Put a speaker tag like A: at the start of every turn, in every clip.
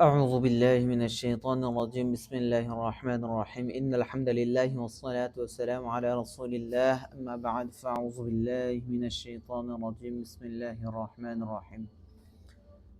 A: أعوذ بالله من الشيطان الرجيم بسم الله الرحمن الرحيم إن الحمد لله والصلاة والسلام على رسول الله أما بعد فأعوذ بالله من الشيطان الرجيم بسم الله الرحمن الرحيم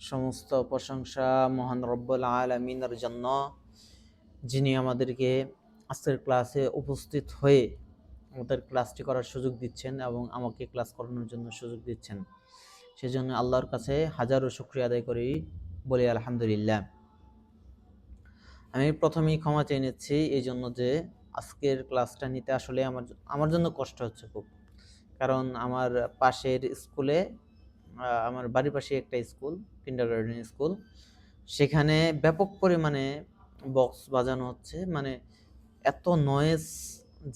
A: সমস্ত প্রশংসা মহান রব্বুল আলমিনের জন্য যিনি আমাদেরকে আজকের ক্লাসে উপস্থিত হয়ে আমাদের ক্লাসটি করার সুযোগ দিচ্ছেন এবং আমাকে ক্লাস করানোর জন্য সুযোগ দিচ্ছেন সেজন্য আল্লাহর কাছে হাজারো শুক্রিয়া আদায় করি বলি আলহামদুলিল্লাহ। আমি প্রথমেই ক্ষমা চেয়ে নিচ্ছি এই জন্য যে আজকের ক্লাসটা নিতে আসলে আমার আমার জন্য কষ্ট হচ্ছে খুব। কারণ আমার পাশের স্কুলে আমার বাড়ির পাশে একটা স্কুল কিন্ডার গার্ডেন স্কুল সেখানে ব্যাপক পরিমাণে বক্স বাজানো হচ্ছে। মানে এত নয়েজ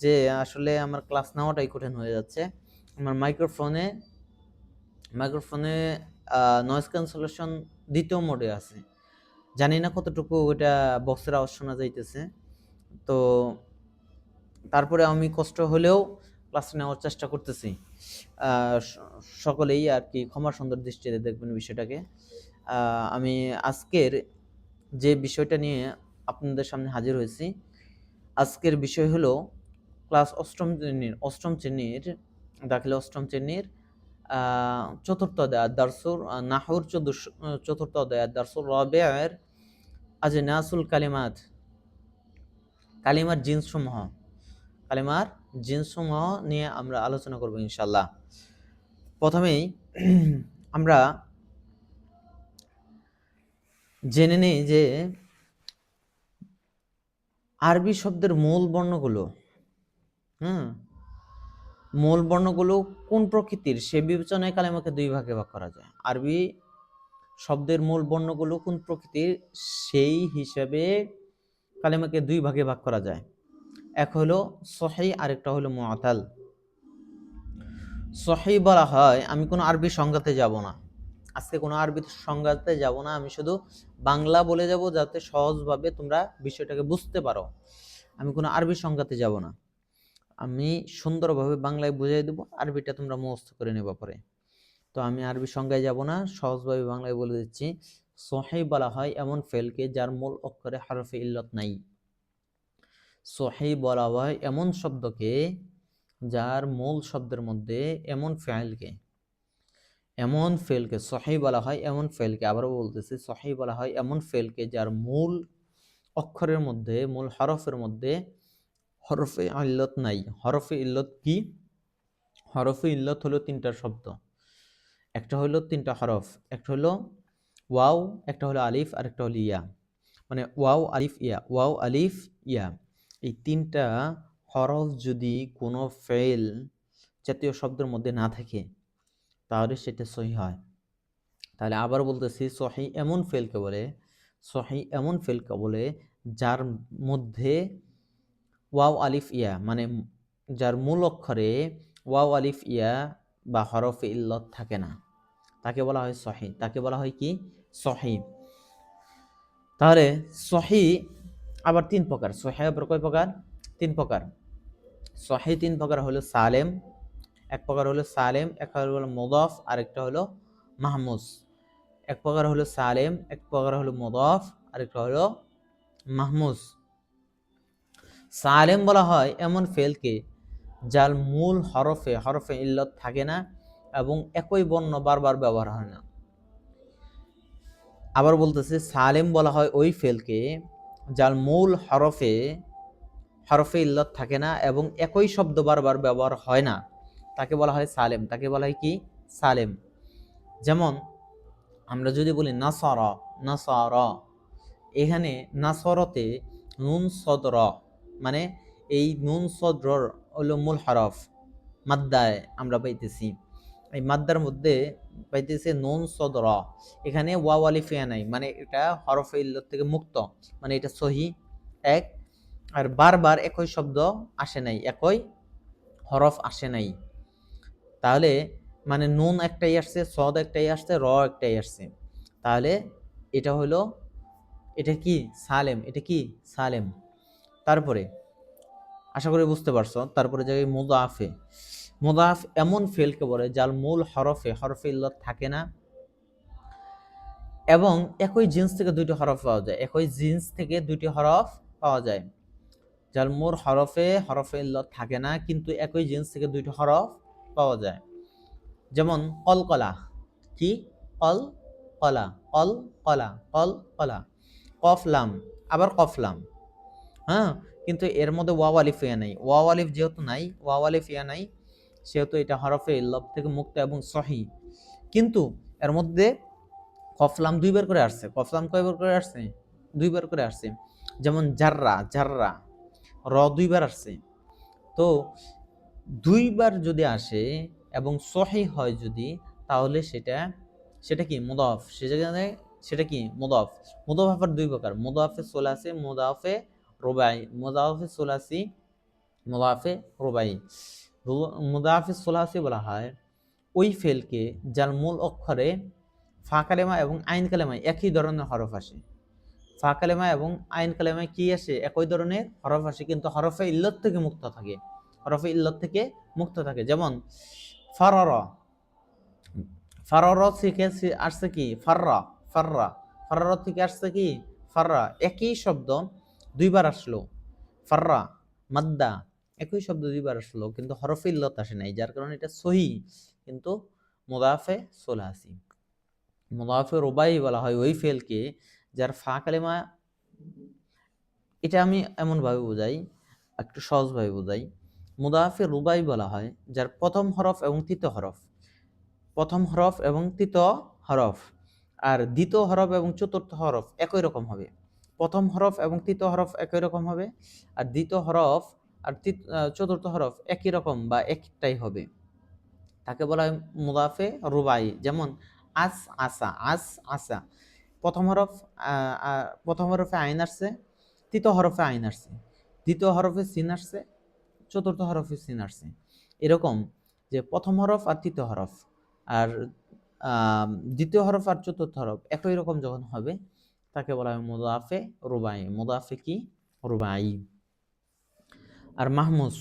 A: যে আসলে আমার ক্লাস নেওয়াটাই কঠিন হয়ে যাচ্ছে। আমার মাইক্রোফোনে মাইক্রোফোনে নয়েজ ক্যান্সেলেশন দ্বিতীয় মোডে আছে। জানি না কতটুকু ওইটা বক্সের আওয়াজ শোনা যাইতেছে। তো তারপরে আমি কষ্ট হলেও ক্লাস নেওয়ার চেষ্টা করতেছি। সকলেই আর কি ক্ষমা সুন্দর দৃষ্টিতে দেখবেন বিষয়টাকে। আমি আজকের যে বিষয়টা নিয়ে আপনাদের সামনে হাজির হয়েছি, আজকের বিষয় হলো ক্লাস অষ্টম শ্রেণির অষ্টম শ্রেণির, দাখিল অষ্টম শ্রেণির চতুর্থ অধ্যায় দারসুর নাহুর চতুর্থ অধ্যায় দারসুর রবের নাসুল কালিমাত। কালিমার জিন্সসমূহ কালিমার জিন্সসমূহ নিয়ে আমরা আলোচনা করব ইনশাল্লাহ প্রথমেই আমরা জেনে নিই যে আরবি শব্দের মূল বর্ণগুলো, হুম মূল বর্ণগুলো কোন প্রকৃতির? সে বিবেচনায় কালেমাকে দুই ভাগে ভাগ করা যায়। আরবি শব্দের মূল বর্ণগুলো কোন প্রকৃতির? সেই হিসাবে কালেমাকে দুই ভাগে ভাগ করা যায়। এক হলো সহি আরেকটা হলো মোয়াতাল সহি বলা হয়, আমি কোনো আরবি সংজ্ঞাতে যাব না। আজকে কোনো আরবি সংজ্ঞাতে যাব না, আমি শুধু বাংলা বলে যাব যাতে সহজভাবে তোমরা বিষয়টাকে বুঝতে পারো। আমি কোনো আরবি সংজ্ঞাতে যাব না। আমি সুন্দরভাবে বাংলায় বুঝিয়ে দেবো, আরবিটা তোমরা মুখস্থ করে নেবা পরে। তো আমি আরবি সংজ্ঞায় যাব না, সহজভাবে বাংলায় বলে দিচ্ছি। সোহাই বলা হয় এমন ফেলকে যার মূল অক্ষরে হারফে ইল্লত নাই। সোহাই বলা হয় এমন শব্দকে যার মূল শব্দের মধ্যে এমন ফেলকে। এমন ফেলকে সহি বলা হয় এমন ফেলকে, আবারও বলতেছি সহি বলা হয় এমন ফেলকে যার মূল অক্ষরের মধ্যে, মূল হরফের মধ্যে হরফে ইল্লত নাই। হরফে ইল্লত কি? হরফে ইল্লত হলো তিনটা শব্দ। একটা হলো তিনটা হরফ, একটা হলো ওয়াও, একটা হলো আলিফ, আর একটা হলো ইয়া। মানে ওয়াও, আলিফ, ইয়া। ওয়াও, আলিফ, ইয়া। এই তিনটা হরফ যদি কোনো ফেল জাতীয় শব্দের মধ্যে না থাকে, তাহলে সেটা সহি হয়। তাহলে আবার বলতেছি, সহি এমন ফেলকে বলে, সহি এমন ফেলকে বলে, যার মধ্যে ওয়াও আলিফ ইয়া মানে যার মূল অক্ষরে ওয়াও আলিফ ইয়া বা হরফ ইল্লত থাকে না। তাকে বলা হয় সহি তাকে বলা হয় কি? সহি তাহলে সহি আবার তিন প্রকার। সহি আবার কয় প্রকার? তিন প্রকার। সহি তিন প্রকার হলো সালেম, এক প্রকার হলো সালেম, এক প্রকার হলো মোদফ, আরেকটা হলো মাহমুস। এক প্রকার হলো সালেম, এক প্রকার হলো মোদফ, আরেকটা হলো মাহমুস। সালেম বলা হয় এমন ফেলকে যার মূল হরফে হরফে ইল্লত থাকে না এবং একই বর্ণ বারবার ব্যবহার হয় না। আবার বলতেছে, সালেম বলা হয় ওই ফেলকে যার মূল হরফে হরফে ইল্লত থাকে না এবং একই শব্দ বারবার ব্যবহার হয় না। তাকে বলা হয় সালেম। তাকে বলা হয় কি? সালেম। যেমন আমরা যদি বলি নাসর নাসর। এখানে নাসরতে নুন সদর মানে এই নুন সদর হলো মূল হরফ, মাদ্দায় আমরা পাইতেছি। এই মাদ্দার মধ্যে পাইতেছে নুন সদর। এখানে ওয়াও আলিফিয়া নাই মানে এটা হরফ থেকে মুক্ত মানে এটা সহি, এক। আর বারবার একই শব্দ আসে নাই, একই হরফ আসে নাই। তাহলে মানে নুন একটাই আসছে, সদ একটাই আসছে, র একটাই আসছে। তাহলে এটা হলো, এটা কি সালেম, এটা কি সালেম? তারপরে, আশা করি বুঝতে পারছ, তারপরে জায়গায় মুদাফে, মুদাফ এমন ফেলকে বলে যার মূল হরফে হরফে ইল্লত থাকে না। এবং একই জিন্স থেকে দুইটি হরফ পাওয়া যায়, একই জিন্স থেকে দুইটি হরফ পাওয়া যায়। যার মোর হরফে হরফে ইল্লত থাকে না, কিন্তু একই জিন্স থেকে দুইটি হরফ পাওয়া যায়। যেমন, কলকলা, কি? কল কলা কল কলা কল কলা কফলাম, আবার কফলাম। হ্যাঁ কিন্তু এর মধ্যে ওয়াও আলিফ ইয়া নাই। ওয়াও আলিফ যেহেতু নাই ওয়াও আলিফ ইয়া নাই, সেহেতু এটা হরফে ইল্লত থেকে মুক্ত এবং সহি। কিন্তু এর মধ্যে কফলাম দুইবার করে আসছে। কফলাম কয়বার করে আসছে? দুইবার করে আসছে। যেমন জাররা জাররা, র দুইবার আসছে। তো দুইবার যদি আসে এবং সহি হয় যদি, তাহলে সেটা সেটা কি মুদাফ? সে জায়গায় সেটা কি মুদাফ? মুদাফ আবার দুই প্রকার। মুদাফে সোলাসি মুদাফে রোবাই মুদাফে সোলাসি মুদাফে রোবাই মুদাফে সোলাসি বলা হয় ওই ফেলকে যার মূল অক্ষরে ফা কালেমা এবং আইন কালেমায় একই ধরনের হরফ আসে। ফা কালেমা এবং আইন কালেমায় কি আসে? একই ধরনের হরফ আসে, কিন্তু হরফে ইল্লত থেকে মুক্ত থাকে। হরফে ইল্লত থেকে মুক্ত থাকে। যেমন, ফারর। ফারর থেকে আসছে কি? ফাররা ফাররা। ফারর থেকে আসছে কি? ফাররা। একই শব্দ দুইবার আসলো। ফাররা, মাদ্দা, একই শব্দ দুইবার আসলো, কিন্তু হরফে ইল্লত আসে নাই, যার কারণে এটা সহি, কিন্তু মুদাফে সোলাসি। মুদাফে রোবাই বলা হয় ওই ফেলকে, যার ফা কালেমা এটা আমি এমনভাবে বোঝাই, একটু সহজভাবে বোঝাই। মুদাফে রুবাই বলা হয়, যার প্রথম হরফ এবং তৃতীয় হরফ। প্রথম হরফ এবং তৃতীয় হরফ, আর দ্বিতীয় হরফ এবং চতুর্থ হরফ একই রকম হবে। প্রথম হরফ এবং তৃতীয় হরফ একই রকম হবে, আর দ্বিতীয় হরফ আর চতুর্থ হরফ একই রকম বা একটাই হবে। তাকে বলা হয় মুদাফে রুবাই, যেমন আস আসা আস আসা। প্রথম হরফ প্রথম হরফে আইন আসছে, তৃতীয় হরফে আইন আসছে, দ্বিতীয় হরফে সিন আসছে, চতুর্থ হরফে সিন আসছে। এরকম যে প্রথম হরফ আর তৃতীয় হরফ, আর দ্বিতীয় হরফ আর চতুর্থ হরফ একই রকম যখন হবে তাকে বলা হয় মুদাফে রুবাই, মুদাফে কি? রুবাই। আর মাহমুজ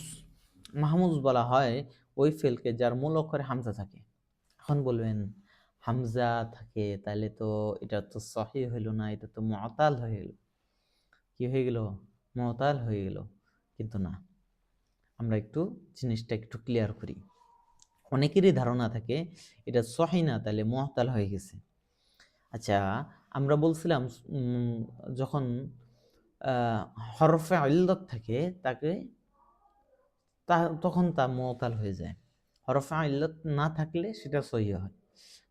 A: মাহমুজ বলা হয় ওই ফেলকে যার মূল অক্ষরে হামজা থাকে। এখন বলবেন, হামজা থাকে তাহলে তো এটা তো সহি হইল না, এটা তো মতাল হয়ে গেল। কি হয়ে গেল? মতাল হয়ে গেল। কিন্তু না, আমরা একটু জিনিসটা একটু ক্লিয়ার করি। অনেকেরই ধারণা থাকে এটা সহি না তাহলে মহতাল হয়ে গেছে। আচ্ছা আমরা বলছিলাম যখন হরফে আল্লত থাকে তাকে, তা, তখন তা মতাল হয়ে যায়। হরফে ইল্লত না থাকলে সেটা সহি হয়।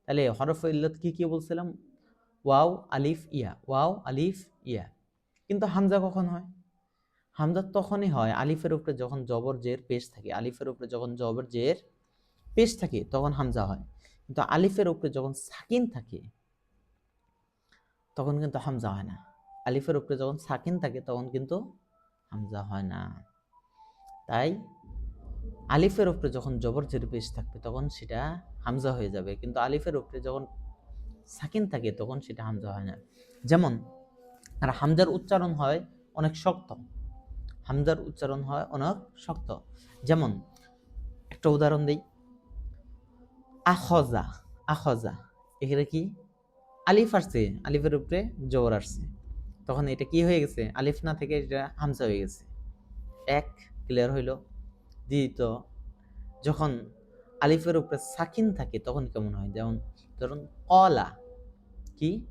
A: তাহলে হরফে ইল্লত কি, কী বলছিলাম? ওয়াও, আলিফ, ইয়া। ওয়াও, আলিফ, ইয়া। কিন্তু হামজা কখন হয়? হামজা তখনই হয় আলিফের উপরে যখন জবর, জের, পেশ থাকে। আলিফের উপরে যখন জবর, জের, পেশ থাকে, তখন হামজা হয়। কিন্তু আলিফের উপরে যখন সাকিন থাকে তখন কিন্তু হামজা হয় না। আলিফের উপরে যখন সাকিন থাকে, তখন কিন্তু হামজা হয় না। তাই আলিফের উপরে যখন জবর জের পেশ থাকবে, তখন সেটা হামজা হয়ে যাবে। কিন্তু আলিফের উপরে যখন সাকিন থাকে, তখন সেটা হামজা হয় না। যেমন, আর হামজার উচ্চারণ হয় অনেক শক্ত। হামজার উচ্চারণ হয় অনেক শক্ত। যেমন, একটা উদাহরণ দিই। আখজা আখজা। এখানে কি? আলিফ আসছে, আলিফের উপরে জবর আসছে। তখন এটা কি হয়ে গেছে? আলিফ না থেকে এটা হামজা হয়ে গেছে। এক ক্লিয়ার হইল। দ্বিতীয়ত, যখন আলিফের উপরে সাকিন থাকে, তখন কেমন হয়? যেমন, ধরুন, কলা। কি?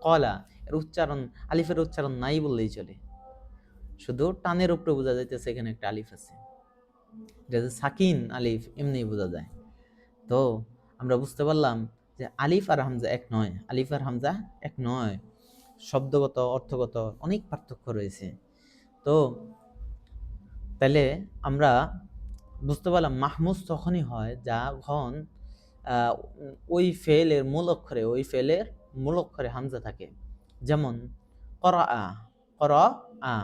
A: কলা। এর উচ্চারণ, আলিফের উচ্চারণ নাই বললেই চলে। শুধু টানের উপরে বোঝা যাইতেছে, এখানে একটা আলিফ আছে। এটা যে সাকিন, আলিফ এমনি বোঝা যায়। তো, আমরা বুঝতে পারলাম যে আলিফ আর হামজা এক নয়, আলিফ আর হামজা এক নয়। শব্দগত, অর্থগত অনেক পার্থক্য রয়েছে। তো তাহলে আমরা বুঝতে পারলাম মাহমুজ তখনই হয় যখন ওই ফেলের মূল অক্ষরে, ওই ফেলের মূল অক্ষরে হামজা থাকে। যেমন কর আ কর আ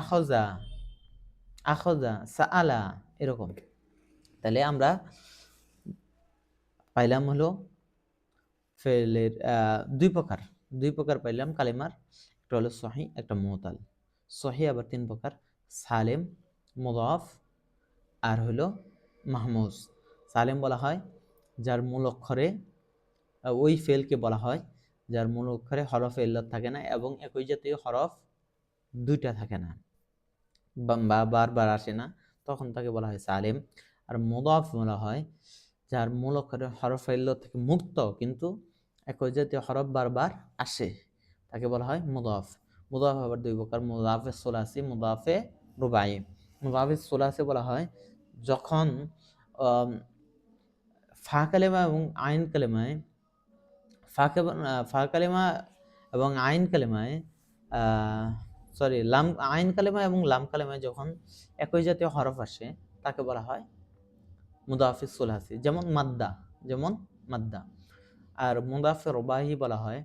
A: আখজা আখজা আলা এরকম। তাহলে আমরা পাইলাম হলো ফেলের দুই প্রকার। দুই প্রকার পাইলাম কালিমার, একটা হলো সহি, একটা মোতাল। সহি আবার তিন প্রকার, সালেম, মুদাফ, আর হলো মাহমুজ। সালেম বলা হয়, যার মূল অক্ষরে ওই ফেলকে বলা হয়, যার মূল অক্ষরে হরফ ইল্লত থাকে না, এবং একই জাতীয় হরফ দুইটা থাকে না। বা- বারবার আসে না, তখন তাকে বলা হয় সালেম। আর মুদাফ বলা হয়, যার মূল অক্ষরে হরফ ইল্লত থেকে মুক্ত, কিন্তু একই জাতীয় হরফ বারবার আসে। তাকে বলা হয় মুদাফ। মুদাফ আবার দুই প্রকার, মুদাফে সোলাসি, মুদাফে রুবাই। মুদাফে সোলাসি বলা হয় যখন ফা কালেমা এবং আইন কালেমায়, ফা ফা কালেমা এবং আইন কালেমায় সরি লাম, আইন কালেমা এবং লাম কালেমায় যখন একই জাতীয় হরফ আসে, তাকে বলা হয় মুদাফিস সুলহাসি যেমন মাদ্দা যেমন মাদ্দা। আর মুদাফে রবাহি বলা হয়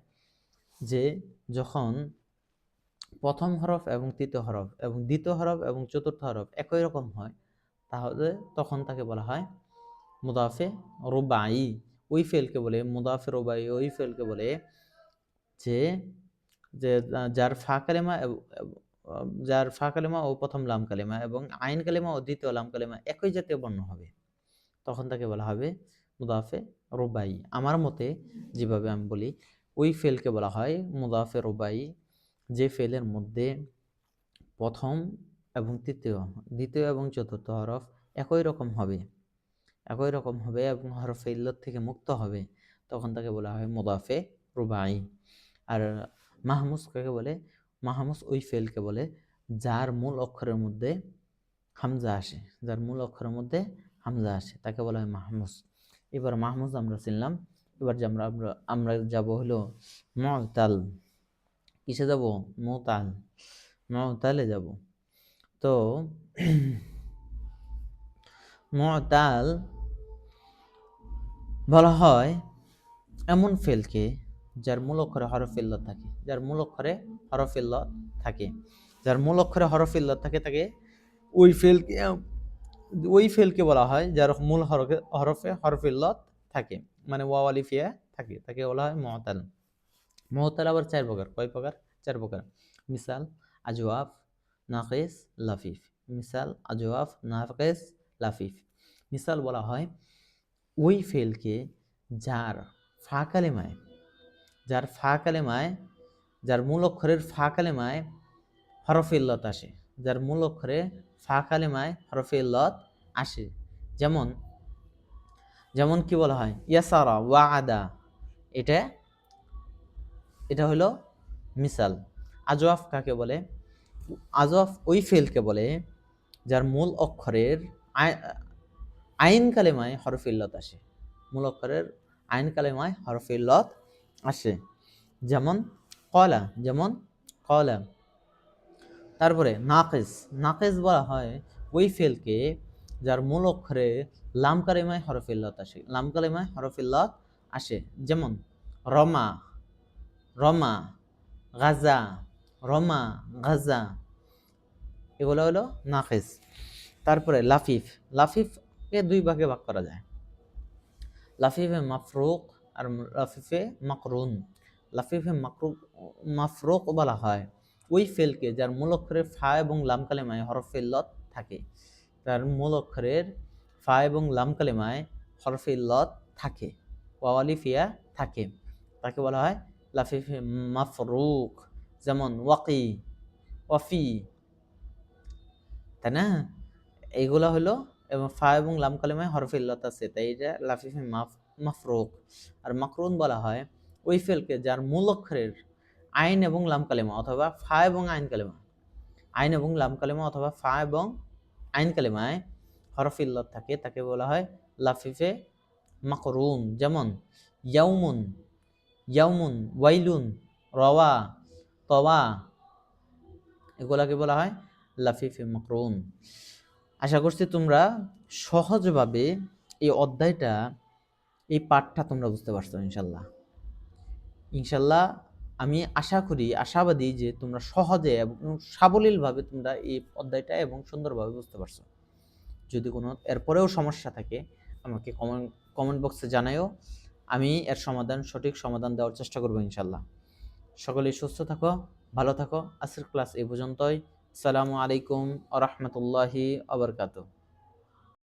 A: যে যখন প্রথম হরফ এবং তৃতীয় হরফ এবং দ্বিতীয় হরফ এবং চতুর্থ হরফ একই রকম হয় তাহলে তখন তাকে বলা হয় মুদাফে রুবাই। ওই ফেলকে বলে মুদাফে রুবাই ওই ফেলকে বলে যে যে যার ফা কালেমা এব- এব- আহ, যার ফা কালেমা ও প্রথম লাম কালেমা এবং আইন কালেমা ও দ্বিতীয় লাম কালেমা একই জাতীয় বর্ণ হবে তখন তাকে বলা হবে মুদাফে রুবাই। আমার মতে যেভাবে আমি বলি, ওই ফেলকে বলা হয় মুদাফে রুবাই, যে ফেলের মধ্যে প্রথম এবং তৃতীয়, দ্বিতীয় এবং চতুর্থ হরফ একই রকম হবে। একই রকম হবে এবং হরফে ইল্লত থেকে মুক্ত হবে। তখন তাকে বলা হয় মুদাফে রুবাই। আর মাহমুস কাকে বলে? মাহমুস ওই ফেলকে বলে যার মূল অক্ষরের মধ্যে হামজা আসে। যার মূল অক্ষরের মধ্যে হামজা আসে। তাকে বলা হয় মাহমুস। এবার মাহমুস আমরা চিনলাম এবার আমরা আমরা আমরা যাব হলো মতাল কিসে যাব? মোতাল মতালে যাব। তো মতাল বলা হয় এমন ফেলকে যার মূল অক্ষরে হরফ ইল্লত থাকে, যার মূল অক্ষরে হরফ ইল্লত থাকে, যার মূল অক্ষরে হরফ ইল্লত থাকে, তাকে ওই ফেলকে ওই ফেলকে বলা হয়, যার মূল হরফে হরফে হরফ ইল্লত থাকে মানে ওয়াও আলিফিয়া থাকে, তাকে বলা হয় মহতাল মহতাল আবার চার প্রকার, কয় প্রকার? চার প্রকার। মিসাল, আজওয়াফ, নাকিস, লাফিফ। মিসাল, আজওয়াফ, নাকিস, লাফিফ। মিসাল বলা হয় ওই ফেলকে যার ফা কালেমায়, যার ফা কালেমায়, যার মূল অক্ষরের ফা কালেমায় হরফে ইল্লত আসে। যার মূল অক্ষরে ফা কালেমায় হরফে ইল্লত আসে। যেমন যেমন কি বলা হয়? ইয়াসারা ওয়া আদা এটা এটা হলো মিসাল। আজওয়াফ কাকে বলে? আজওয়াফ ওই ফেলকে বলে যার মূল অক্ষরের আইন কালেমায় হরফে ইল্লত আসে। মূল অক্ষরের আইন কালেমায় হরফে ইল্লত আসে। যেমন, কলা যেমন, কলা। তারপরে নাকেস। নাকেস বলা হয় ওই ফেলকে যার মূল অক্ষরে লাম কালেমায় হরফে ইল্লত আসে। লাম কালেমায় হরফে ইল্লত আসে। যেমন, রমা রমা, গাজা রমা, গাজা। এগুলো হলো নাকেস তারপরে লাফিফ। লাফিফকে দুই ভাগে ভাগ করা যায়। লাফিফে মাফরুক আর লাফিফে মাকরুন। লাফিফে মাকরুক, মাফরুক বলা হয়। ওই ফেলকে যার মূল অক্ষরের ফা এবং লাম কালেমায় হরফে থাকে। তার মূল অক্ষরের ফা এবং লাম কালেমায় হরফে লত থাকে ওয়ালিফিয়া থাকে। তাকে বলা হয় লাফিফে, মাফরুক, যেমন ওয়াকি, ওয়াফি। তাই না? এইগুলো হলো এবং ফা এবং লাম কালেমায় হরফে ইল্লত আছে, তাই এটা লাফিফে, মাফ, মাফরুক। আর মাকরুন বলা হয় ওই ফেলকে যার মূল অক্ষরের আইন এবং লাম কালেমা অথবা ফা এবং আইন কালেমা। আইন এবং লাম কালেমা অথবা ফা এবং আইন কালেমায় হরফ থাকে, তাকে বলা হয় লাফিফে মাকরুন। যেমন, ইয়াউমুন ইয়াউমুন, ওয়াইলুন, রওয়া, তওয়া, এগুলাকে বলা হয় লাফিফে মাকরুন। আশা করছি তোমরা সহজভাবে এই অধ্যায়টা, এই পাঠটা তোমরা বুঝতে পারছ ইনশাল্লাহ। ইনশাল্লাহ আমি আশা করি, আশাবাদী যে তোমরা সহজে এবং সাবলীলভাবে তোমরা এই অধ্যায়টা এবং সুন্দরভাবে বুঝতে পারছ। যদি কোনো এরপরেও সমস্যা থাকে, আমাকে কমেন্ট কমেন্ট বক্সে জানাইও আমি এর সমাধান, সঠিক সমাধান দেওয়ার চেষ্টা করব ইনশাল্লাহ সকলেই সুস্থ থাকো, ভালো থাকো। আজকের ক্লাস এই পর্যন্তই। সালামু আলাইকুম আ রহমতুল্লাহি আবরকাত